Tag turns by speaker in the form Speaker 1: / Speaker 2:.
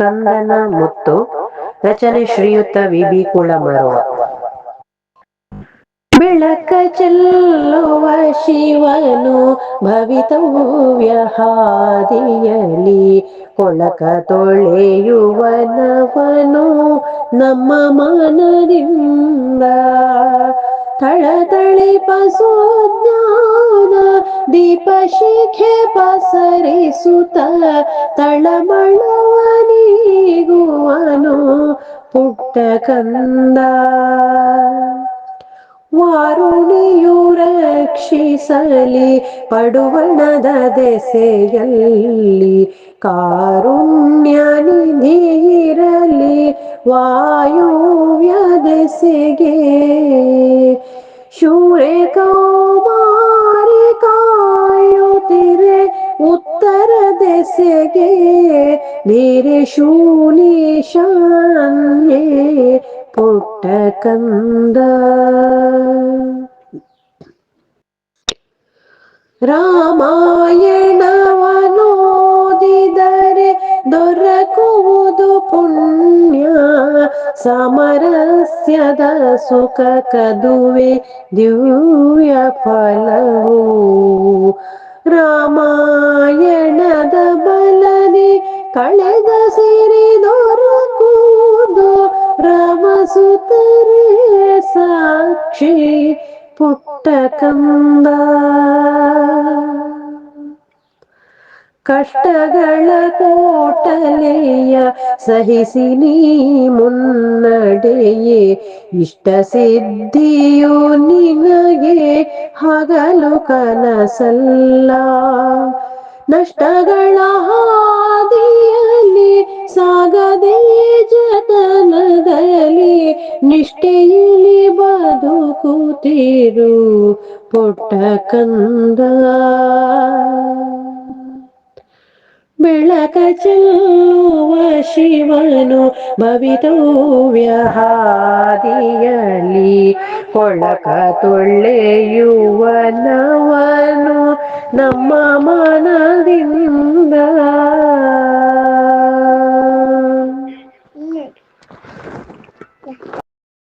Speaker 1: ಕಂದನ ಮುತ್ತು, ರಚನೆ ಶ್ರೀಯುತ ವಿ ಬಿ ಕುಳಮರುವ. ಬೆಳಕ ಚೆಲ್ಲುವ ಶಿವನು ಭವಿತವ್ಯ ಹಾದಿಯಲಿ ಕೊಳಕ ತೊಳೆಯುವನವನು ನಮ್ಮ ಮನದಿಂದ. ಥಳಥಳಿ ಪಸೋಜ್ಞಾನ ದೀಪ ಶಿಖೆ ಪಸರಿಸುತ್ತ ತಳಮಳವನಿಗುವನು ಪುಟ್ಟ ಕಂದ ವಾರುಣಿಯು ರಕ್ಷಿಸಲಿ ಪಡುವಣದ ದೆಸೆಯಲ್ಲಿ ಕಾರುಣ್ಯ ನಿಧಿರಲಿ ವಾಯುವ್ಯ ದೆಸೆಗೆ ಶೂರೆ ಉತ್ತರ ದೆಸೆಗೆ ಬೇರೆ ಶೂಲಿ ಶಾನ್ಯೆ ಪುಟ್ಟ ಕಂದ ರಾಮಾಯಣವನೋದಿದರೆ ದೊರಕುವುದು ಪುಣ್ಯ ಸಾಮರಸ್ಯದ ಸುಖ ಕದುವೆ ದಿವ್ಯ ಫಲವು ರಾಮಾಯಣದ ರಾಮಸುತರೇ ಸಾಕ್ಷಿ ಪುಟ್ಟ ಕಂದ ಕಷ್ಟಗಳ ಕೋಟಲೆಯ ಸಹಿಸಿ ನೀ ಮುನ್ನಡೆಯೇ. ಇಷ್ಟ ಸಿದ್ಧಿಯು ನಿನಗೆ ಹಗಲು ಕನಸಲ್ಲ. ನಷ್ಟಗಳ ಹಾದಿಯಲ್ಲಿ ಸಾಗದೆ ಜತನದಲ್ಲಿ ನಿಷ್ಠೆಯಲ್ಲಿ ಬದುಕುತ್ತಿರು ಪುಟ್ಟ ಕಂದ. ಬೆಳಕ ಚೆಲ್ಲುವ ಶಿವನು ಭವಿತವ್ಯ ಹಾದಿಯಲಿ ಕೊಳಕ ತೊಳೆಯುವನವನು ನಮ್ಮ ಮನದಿಂದ.